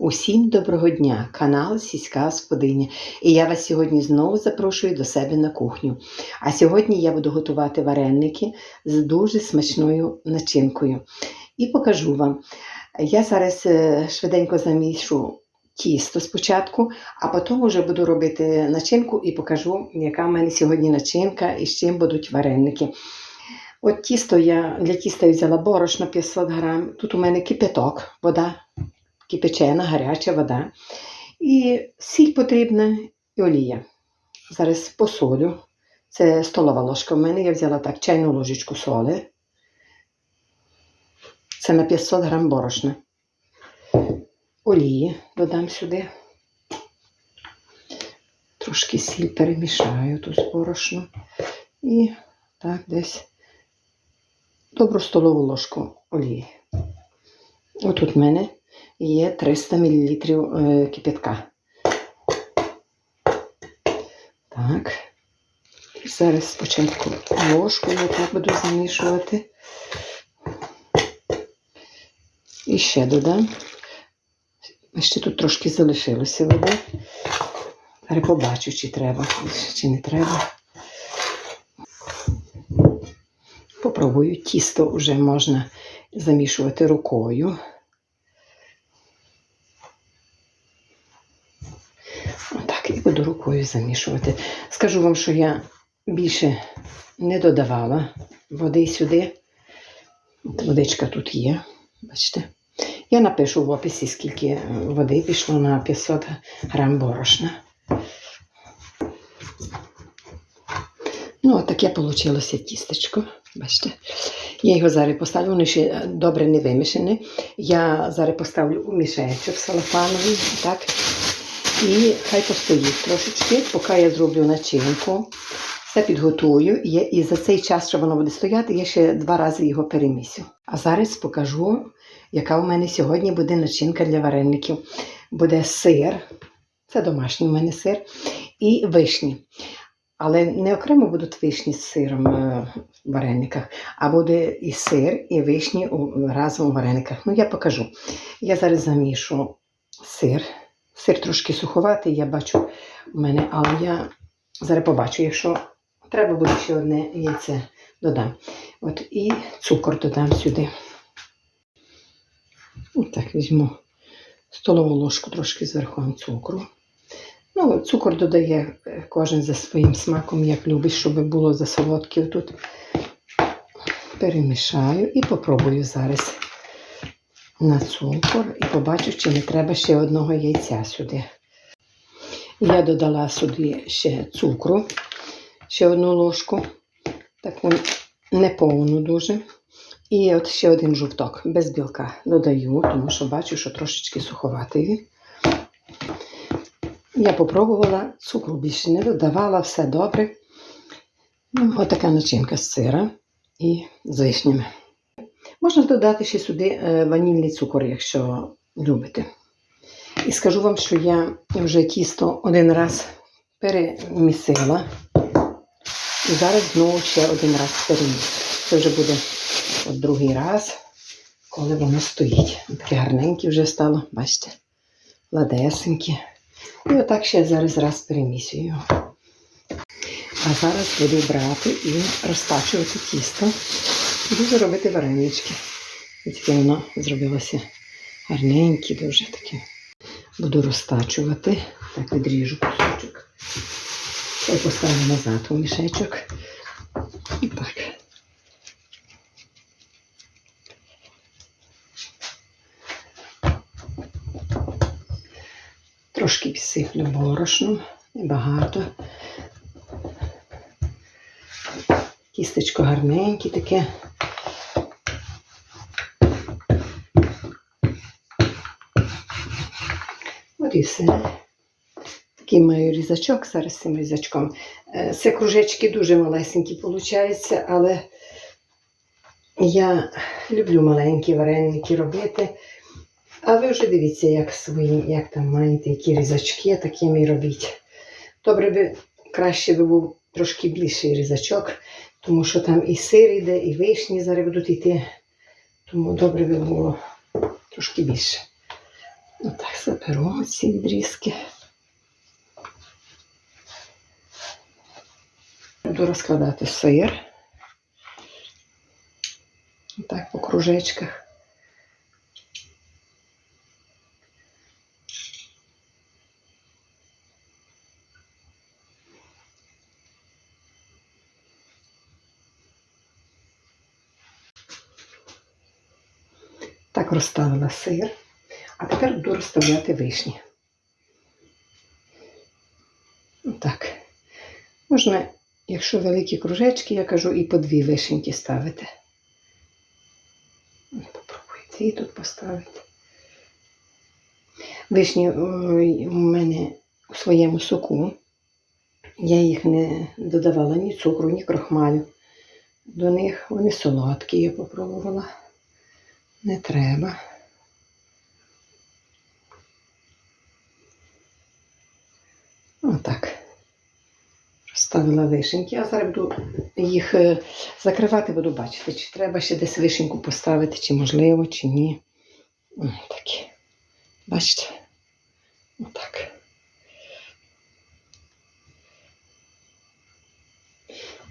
Усім доброго дня, канал Сільська Господиня. І я вас сьогодні знову запрошую до себе на кухню. А сьогодні я буду готувати вареники з дуже смачною начинкою. І покажу вам. Я зараз е, швиденько замішу тісто спочатку, а потім вже буду робити начинку і покажу, яка в мене сьогодні начинка і з чим будуть вареники. От тісто я для тіста я взяла борошно 500 грам. Тут у мене кипяток, вода кипячена, гаряча вода. І сіль потрібна і олія. Зараз посолю. Це столова ложка в мене. Я взяла так чайну ложечку соли. Це на 500 грам борошна. Олії додам сюди. Трошки сіль перемішаю тут з борошном. І так десь добру столову ложку олії. Отут в мене є 300 мл е, кипятка. Так. Зараз спочатку ложкою так буду замішувати. І ще додам. Ще тут трошки залишилося води. Зараз побачу, чи треба, чи не треба. Попробую. Тісто вже можна замішувати рукою. Отак, і буду рукою замішувати. Скажу вам, що я більше не додавала води сюди. Водичка тут є, бачите. Я напишу в описі, скільки е, води пішло на 500 грам борошна. Ну, таке вийшло тістечко. Бачите? Я його зараз поставлю, воно ще добре не вимішане. Я зараз поставлю у мішечок салафановий, так? І хай постоїть трошечки, поки я зроблю начинку. Все підготую. І, за цей час, що воно буде стояти, я ще два рази його перемісю. А зараз покажу, яка у мене сьогодні буде начинка для вареників. Буде сир, це домашній у мене сир, і вишні. Але не окремо будуть вишні з сиром е, в варениках, а буде і сир, і вишні разом у варениках. Ну, я покажу. Я зараз замішу сир. Сир трошки суховатий, я бачу в мене, але я зараз побачу, якщо треба буде ще одне яйце додам. От і цукор додам сюди. Отак візьму столову ложку трошки зверху цукру. Ну, цукор додає е, кожен за своїм смаком, як любить, щоб було за солодке тут. Перемішаю і попробую зараз на цукор і побачу, чи не треба ще одного яйця сюди. Я додала сюди ще цукру, ще одну ложку, таку неповну дуже. І от ще один жовток без білка додаю, тому що бачу, що трошечки суховатий. Я попробувала, цукру більше не додавала, все добре. Ну, Отака начинка з сира і з вишнями. Можна додати ще сюди е, ванільний цукор, якщо любите. І скажу вам, що я вже тісто один раз перемісила. І зараз знову ще один раз перемісю. Це вже буде от другий раз, коли воно стоїть. Таке гарненьке вже стало, бачите, ладесеньке. І отак ще зараз раз перемісюю. А зараз буду брати і розтачувати тісто. І Буду робити варенички. І таке воно зробилося гарненьке, дуже таке. Буду розтачувати. Так, відріжу кусочок. Це поставлю назад у мішечок. І так. Трошки підсиплю борошном, небагато. Кістечко гарненьке таке. От. Такий маю різачок зараз цим різачком. Е, Це кружечки дуже малесенькі виходять, але я люблю маленькі вареники робити. А ви вже дивіться, як свої, як там маєте, які різачки, такими робіть. Добре би краще би був трошки більший різачок, тому що там і сир йде, і вишні зараз будуть йти. Тому добре би було трошки більше. Отак заберу ці відрізки. Буду розкладати сир. Отак по кружечках. Так розставила сир. А тепер буду розставляти вишні. Отак. Можна, якщо великі кружечки, я кажу, і по дві вишеньки ставити. Попробуйте і тут поставити. Вишні ой, у мене у своєму соку. Я їх не додавала ні цукру, ні крохмалю. До них вони солодкі, я попробувала. Не треба. Отак. Розставила вишеньки. А зараз буду їх е, закривати, буду бачити, чи треба ще десь вишеньку поставити, чи можливо, чи ні. Такі. Бачите? Отак.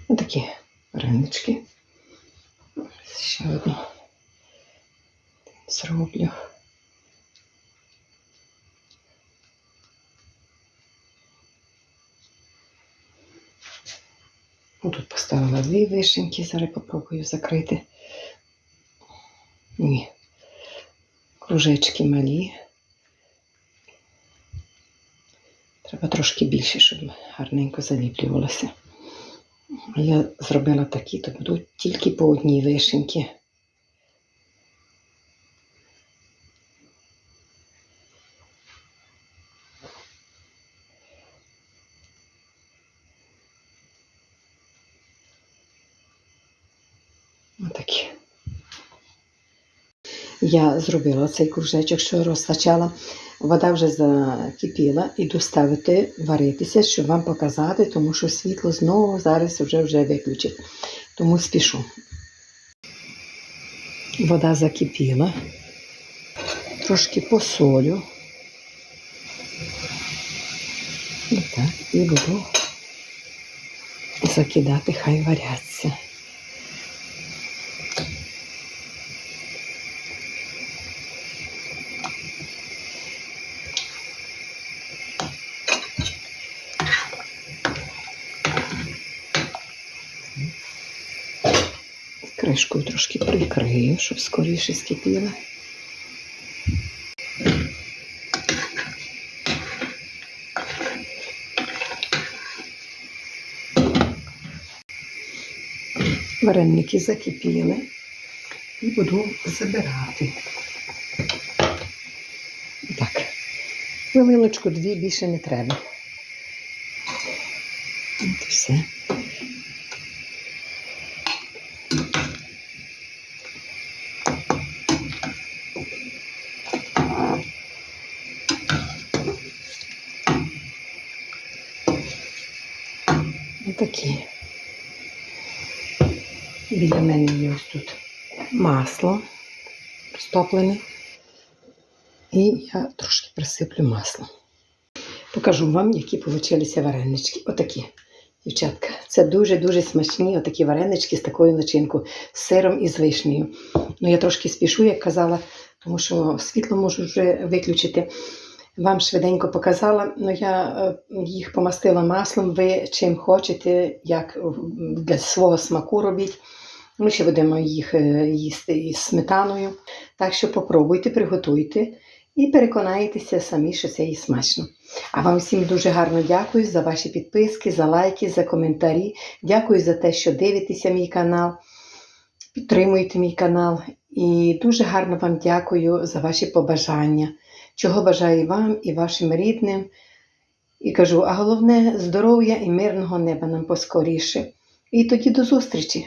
Отакі варенички. Ще одну зроблю. Ну, Тут поставила дві вишеньки, зараз попробую закрити. Ні. Кружечки малі. Треба трошки більше, щоб гарненько заліплювалося. Я зробила такі, то будуть тільки по одній вишеньки. Отакі. Я зробила цей кружечок, що розтачала. Вода вже закипіла, іду ставити варитися, щоб вам показати, тому що світло знову зараз вже вже виключить. Тому спішу. Вода закипіла. Трошки посолю. І так, і буду закидати, хай варяться. Кришкою трошки прикрию, щоб скоріше скипіло. Вареники закипіли і буду забирати. Так, хвилиночку дві більше не треба. От і все. Отакі. Біля мене є ось тут масло розтоплене. І я трошки присиплю маслом. Покажу вам, які получилися варенички. Отакі, дівчатка. Це дуже-дуже смачні отакі варенички з такою начинкою, з сиром і з вишнею. Ну, я трошки спішу, як казала, тому що світло можу вже виключити. Вам швиденько показала, але я е, їх помастила маслом. Ви чим хочете, як для свого смаку робіть. Ми ще будемо їх е, їсти із сметаною. Так що попробуйте, приготуйте і переконаєтеся самі, що це і смачно. А вам всім дуже гарно дякую за ваші підписки, за лайки, за коментарі. Дякую за те, що дивитеся мій канал, підтримуєте мій канал. І дуже гарно вам дякую за ваші побажання, чого бажаю вам і вашим рідним. І кажу, а головне здоров'я і мирного неба нам поскоріше. І тоді до зустрічі!